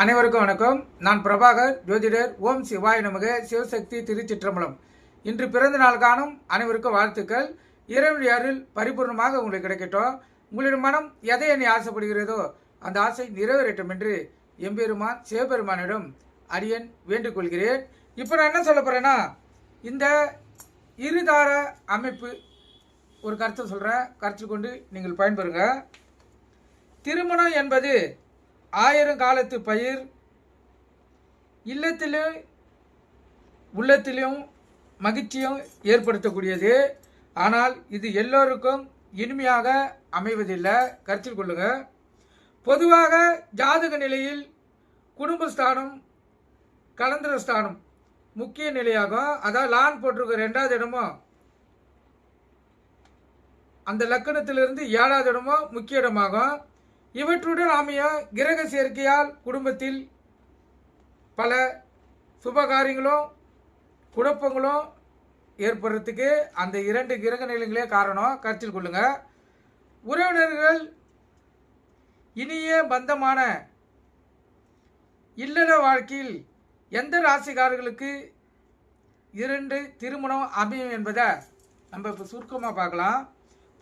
அனைவருக்கும் வணக்கம். நான் பிரபாகர் ஜோதிடர் ஓம் சிவாய நமக சிவசக்தி திருச்சிற்றம்பலம். இன்று பிறந்த நாள் காணும் அனைவருக்கும் வாழ்த்துக்கள். இறைவனுடைய அருள் பரிபூர்ணமாக உங்களுக்கு கிடைக்கட்டும். உங்களின் மனம் எதை என்னை ஆசைப்படுகிறதோ அந்த ஆசை நிறைவேறட்டும் என்று எம்பெருமான் சிவபெருமானிடம் அடியன் வேண்டுக் கொள்கிறேன். இப்போ நான் என்ன சொல்ல போகிறேன்னா இந்த இருதார அமைப்பு ஒரு கருத்தை சொல்கிறேன் கருத்து கொண்டு நீங்கள் பயன்பெறுங்க. திருமணம் என்பது ஆயிரம் காலத்து பயிர் இல்லத்திலே உள்ளத்திலும் மகிழ்ச்சியும் ஏற்படுத்தக்கூடியது. ஆனால் இது எல்லோருக்கும் இனிமையாக அமைவதில்லை. கருத்தில் கொள்ளுங்க. பொதுவாக ஜாதக நிலையில் குடும்பஸ்தானம் கலந்திர ஸ்தானம் முக்கிய நிலையாகும். அதாவது லான் போட்டிருக்க ரெண்டாவது இடமும் அந்த லக்கணத்திலிருந்து ஏழாவது இடமும் முக்கிய இடமாகும். இவற்றுடன் அமைய கிரக சேர்க்கையால் குடும்பத்தில் பல சுபகாரியங்களும் குழப்பங்களும் ஏற்படுறதுக்கு அந்த இரண்டு கிரக நிலைகளே காரணம். கருத்தில் கொள்ளுங்க. உறவினர்கள் இனிய பந்தமான இல்லற வாழ்க்கையில் எந்த ராசிக்காரர்களுக்கு இரண்டு திருமணம் அமையும் என்பதை நம்ம இப்போ சுருக்கமாக பார்க்கலாம்.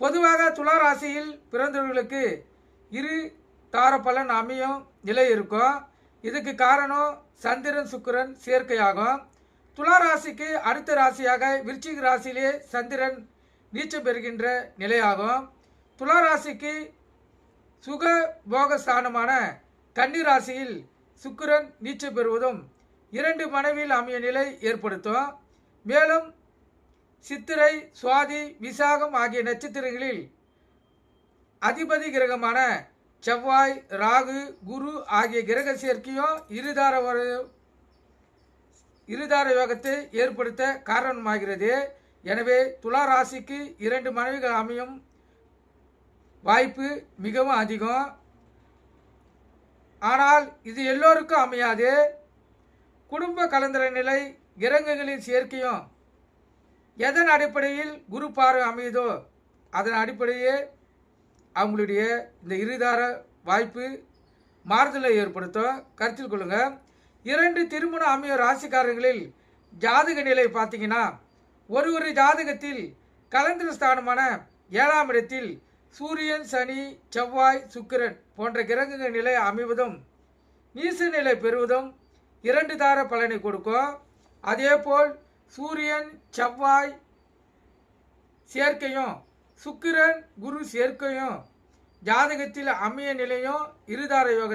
பொதுவாக துலா ராசியில் பிறந்தவர்களுக்கு இரு தாரப்பலன் அமையும் நிலை இருக்கும். இதுக்கு காரணம் சந்திரன் சுக்கிரன் சேர்க்கையாகும். துலா ராசிக்கு அடுத்த ராசியாக விருச்சிக ராசியிலே சந்திரன் நீச்சம் பெறுகின்ற நிலையாகும். துலா ராசிக்கு சுக போகஸ்தானமான கன்னி ராசியில் சுக்கிரன் நீச்சம் பெறுவதும் இரண்டு மனைவியில் அமைய நிலை ஏற்படுத்தும். மேலும் சித்திரை சுவாதி விசாகம் ஆகிய நட்சத்திரங்களில் அதிபதி கிரகமான செவ்வாய் ராகு குரு ஆகிய கிரக சேர்க்கையும் இருதார வர- இருதார யோகத்தை ஏற்படுத்த காரணமாகிறது. எனவே துலா ராசிக்கு இரண்டு மனைவிகள் அமையும் வாய்ப்பு மிகவும் அதிகம். ஆனால் இது எல்லோருக்கும் அமையாது. குடும்ப கலந்தர நிலை கிரகங்களின் சேர்க்கையும் எதன் அடிப்படையில் குரு பார்வை அமையுதோ அதன் அடிப்படையே அவங்களுடைய இந்த இருதார வாய்ப்பு மாறுதலை ஏற்படுத்தும் கருத்தில் கொள்ளுங்கள் இரண்டு திருமணம் அமைய ராசிக்காரர்களில் ஜாதக நிலை பார்த்தீங்கன்னா ஒரு ஒரு ஜாதகத்தில் கலந்திர ஸ்தானமான ஏழாம் இடத்தில் சூரியன் சனி செவ்வாய் சுக்கிரன் போன்ற கிரகங்கள் நிலை அமைவதும் நீச நிலை பெறுவதும் இரண்டு தார பலனை கொடுக்கும். அதேபோல் சூரியன் செவ்வாய் சேர்க்கையும் சுக்கிரன் குரு சேர்க்கையும் ஜாதகத்தில் அமைய நிலையும் இருதார யோக